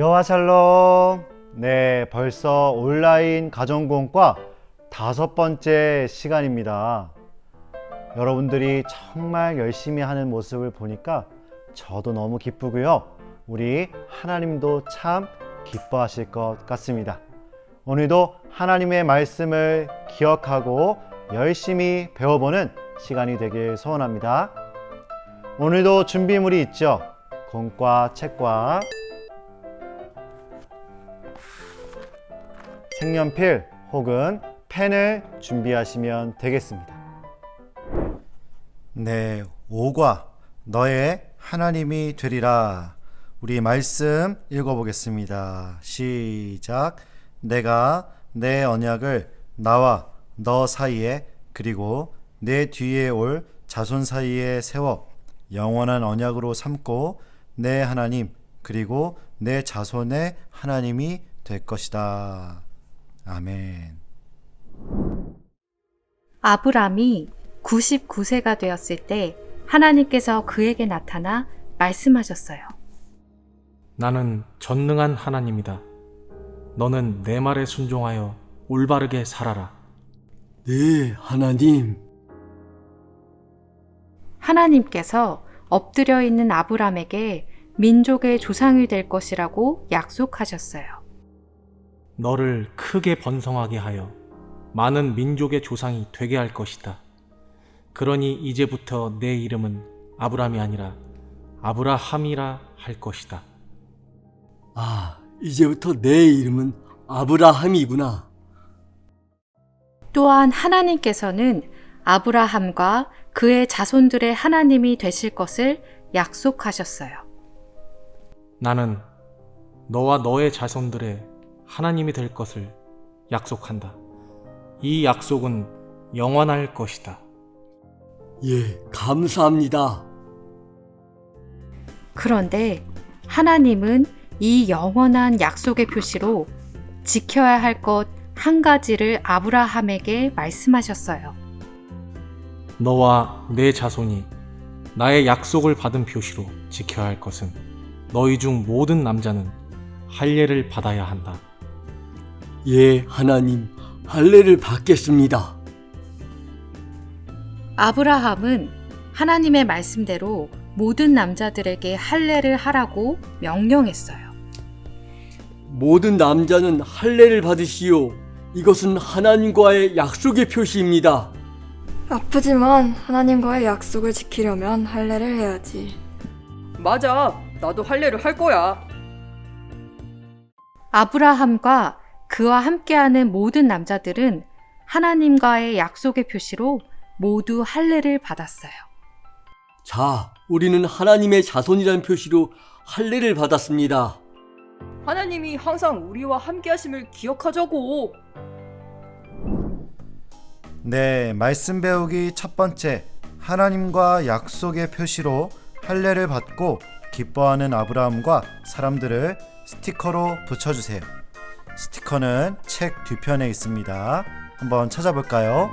여와 샬롬. 네, 벌써 온라인 가정공과 다섯 번째 시간입니다. 여러분들이 정말 열심히 하는 모습을 보니까 저도 너무 기쁘고요. 우리 하나님도 참 기뻐하실 것 같습니다. 오늘도 하나님의 말씀을 기억하고 열심히 배워보는 시간이 되길 소원합니다. 오늘도 준비물이 있죠. 공과 책과 색연필 혹은 펜을 준비하시면 되겠습니다. 네, 5과 너의 하나님이 되리라. 우리 말씀 읽어보겠습니다. 시작. 내가 내 언약을 나와 너 사이에 그리고 내 뒤에 올 자손 사이에 세워 영원한 언약으로 삼고 내 하나님 그리고 내 자손의 하나님이 될 것이다. 아멘. 아브람이 99세가 되었을 때 하나님께서 그에게 나타나 말씀하셨어요. 나는 전능한 하나님이다. 너는 내 말에 순종하여 올바르게 살아라. 네, 하나님. 하나님께서 엎드려 있는 아브람에게 민족의 조상이 될 것이라고 약속하셨어요. 너를 크게 번성하게 하여 많은 민족의 조상이 되게 할 것이다. 그러니 이제부터 내 이름은 아브람이 아니라 아브라함이라 할 것이다. 아, 이제부터 내 이름은 아브라함이구나. 또한 하나님께서는 아브라함과 그의 자손들의 하나님이 되실 것을 약속하셨어요. 나는 너와 너의 자손들의 하나님이 될 것을 약속한다. 이 약속은 영원할 것이다. 예, 감사합니다. 그런데 하나님은 이 영원한 약속의 표시로 지켜야 할 것 한 가지를 아브라함에게 말씀하셨어요. 너와 내 자손이 나의 약속을 받은 표시로 지켜야 할 것은 너희 중 모든 남자는 할례를 받아야 한다. 예, 하나님. 할례를 받겠습니다. 아브라함은 하나님의 말씀대로 모든 남자들에게 할례를 하라고 명령했어요. 모든 남자는 할례를 받으시오. 이것은 하나님과의 약속의 표시입니다. 아프지만 하나님과의 약속을 지키려면 할례를 해야지. 맞아. 나도 할례를 할 거야. 아브라함과 그와 함께하는 모든 남자들은 하나님과의 약속의 표시로 모두 할례를 받았어요. 자, 우리는 하나님의 자손이란 표시로 할례를 받았습니다. 하나님이 항상 우리와 함께 하심을 기억하자고. 네, 말씀 배우기 첫 번째. 하나님과 약속의 표시로 할례를 받고 기뻐하는 아브라함과 사람들을 스티커로 붙여 주세요. 스티커는 책 뒤편에 있습니다. 한번 찾아볼까요?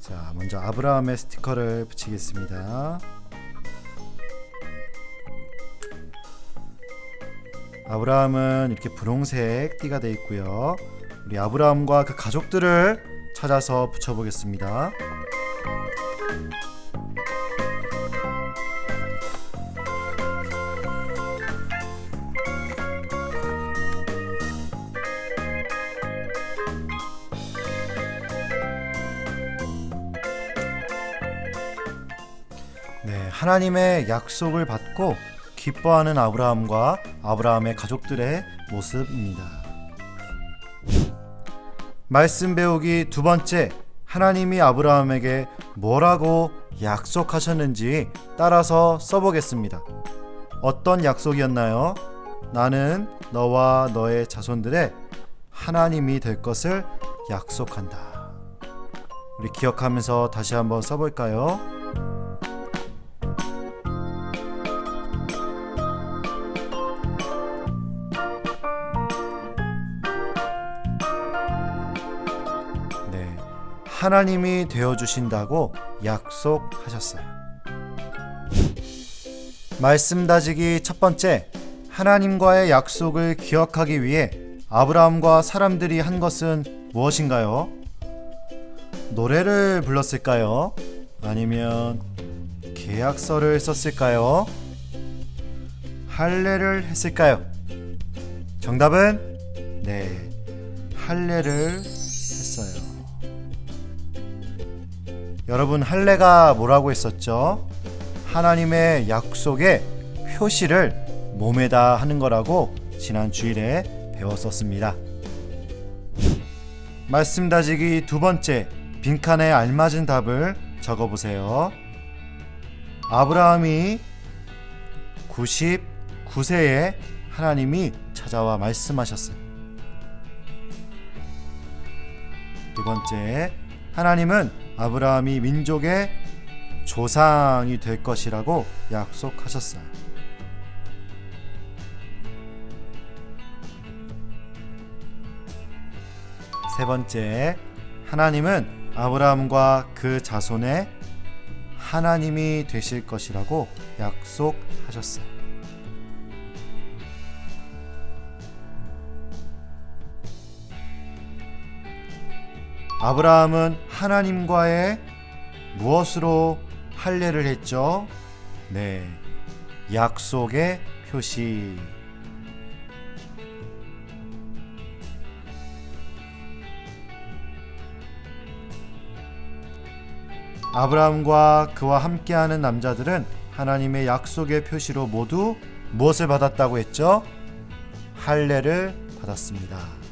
자, 먼저 아브라함의 스티커를 붙이겠습니다. 아브라함은 이렇게 분홍색 띠가 되어 있고요. 우리 아브라함과 그 가족들을 찾아서 붙여보겠습니다. 네, 하나님의 약속을 받고 기뻐하는 아브라함과 아브라함의 가족들의 모습입니다. 말씀 배우기 두 번째, 하나님이 아브라함에게 뭐라고 약속하셨는지 따라서 써보겠습니다. 어떤 약속이었나요? 나는 너와 너의 자손들의 하나님이 될 것을 약속한다. 우리 기억하면서 다시 한번 써볼까요? 하나님이 되어 주신다고 약속하셨어요. 말씀 다지기 첫 번째 하나님과의 약속을 기억하기 위해 아브라함과 사람들이 한 것은 무엇인가요? 노래를 불렀을까요? 아니면 계약서를 썼을까요? 할례를 했을까요? 정답은 네, 할례를 여러분 할례가 뭐라고 했었죠? 하나님의 약속의 표시를 몸에다 하는 거라고 지난 주일에 배웠었습니다. 말씀 다지기 두 번째 빈칸에 알맞은 답을 적어 보세요. 아브라함이 99세에 하나님이 찾아와 말씀하셨어요. 두 번째, 하나님은 아브라함이 민족의 조상이 될 것이라고 약속하셨어요. 세 번째, 하나님은 아브라함과 그 자손의 하나님이 되실 것이라고 약속하셨어요. 아브라함은 하나님과의 무엇으로 할례를 했죠? 네. 약속의 표시. 아브라함과 그와 함께하는 남자들은 하나님의 약속의 표시로 모두 무엇을 받았다고 했죠? 할례를 받았습니다.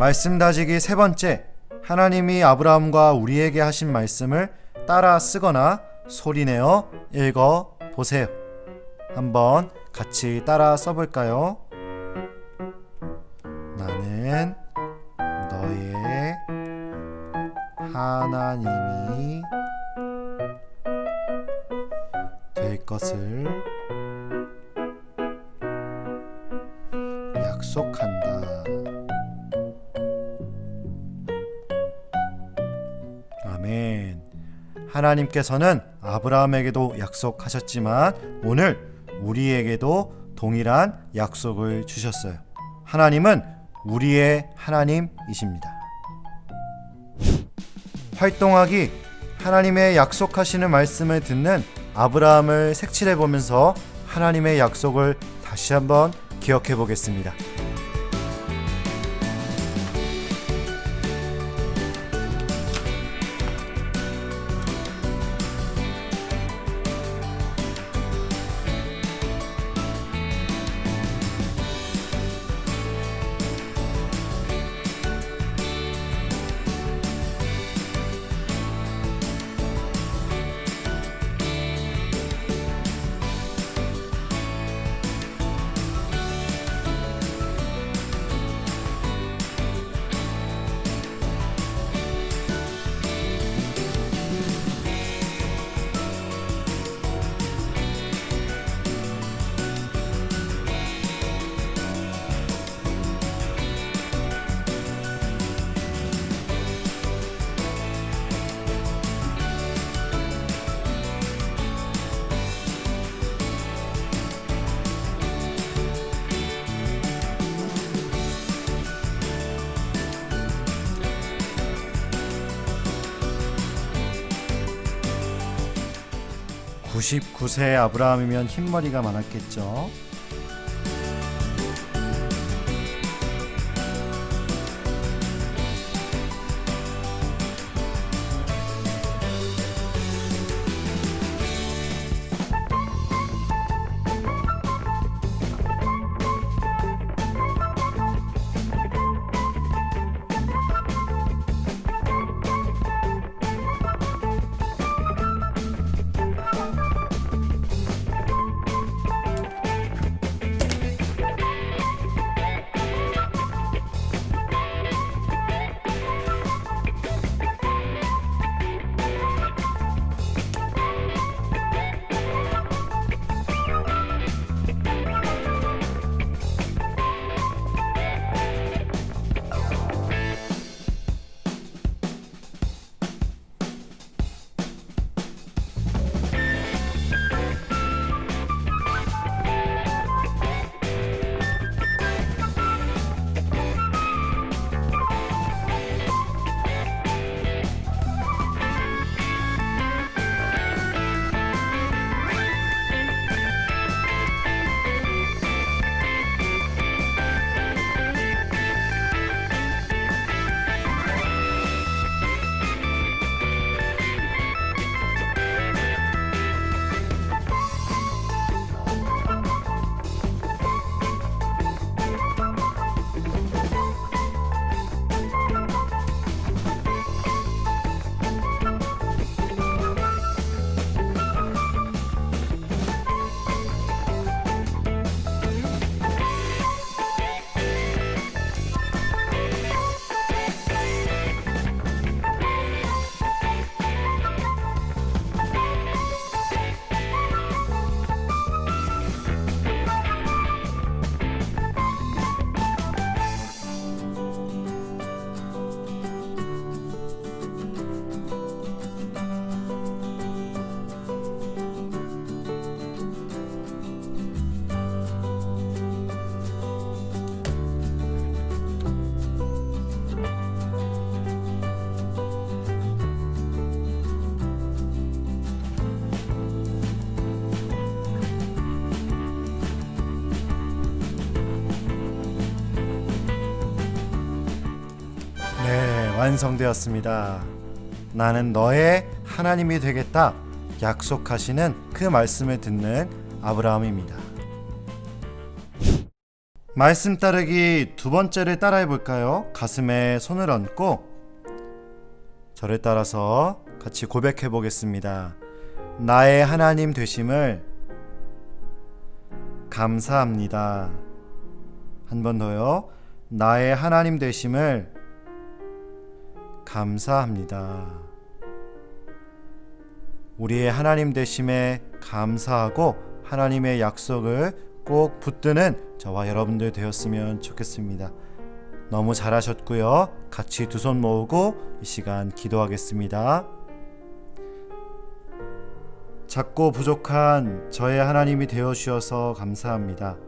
말씀 다지기 세 번째. 하나님이 아브라함과 우리에게 하신 말씀을 따라 쓰거나 소리내어 읽어 보세요. 한번 같이 따라 써볼까요? 나는 너의 하나님이 될 것을 하나님께서는 아브라함에게도 약속하셨지만 오늘 우리에게도 동일한 약속을 주셨어요. 하나님은 우리의 하나님이십니다. 활동하기 하나님의 약속하시는 말씀을 듣는 아브라함을 색칠해 보면서 하나님의 약속을 다시 한번 기억해 보겠습니다. (99세) 아브라함이면 흰머리가 많았겠죠 완성되었습니다. 나는 너의 하나님이 되겠다 약속하시는 그 말씀을 듣는 아브라함입니다. 말씀 따르기 두 번째를 따라해 볼까요? 가슴에 손을 얹고 저를 따라서 같이 고백해 보겠습니다. 나의 하나님 되심을 감사합니다. 한 번 더요. 나의 하나님 되심을 감사합니다. 우리의 하나님 되심에 감사하고 하나님의 약속을 꼭 붙드는 저와 여러분들 되었으면 좋겠습니다. 너무 잘하셨고요. 같이 두 손 모으고 이 시간 기도하겠습니다. 작고 부족한 저의 하나님이 되어 주셔서 감사합니다.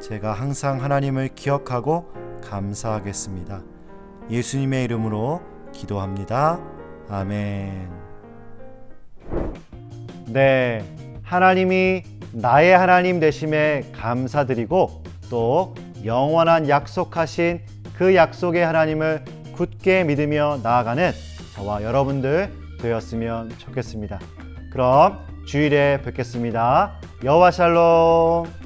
제가 항상 하나님을 기억하고 감사하겠습니다. 예수님의 이름으로 기도합니다. 아멘. 네. 하나님이 나의 하나님 되심에 감사드리고 또 영원한 약속하신 그 약속의 하나님을 굳게 믿으며 나아가는 저와 여러분들 되었으면 좋겠습니다. 그럼 주일에 뵙겠습니다. 여호와 샬롬.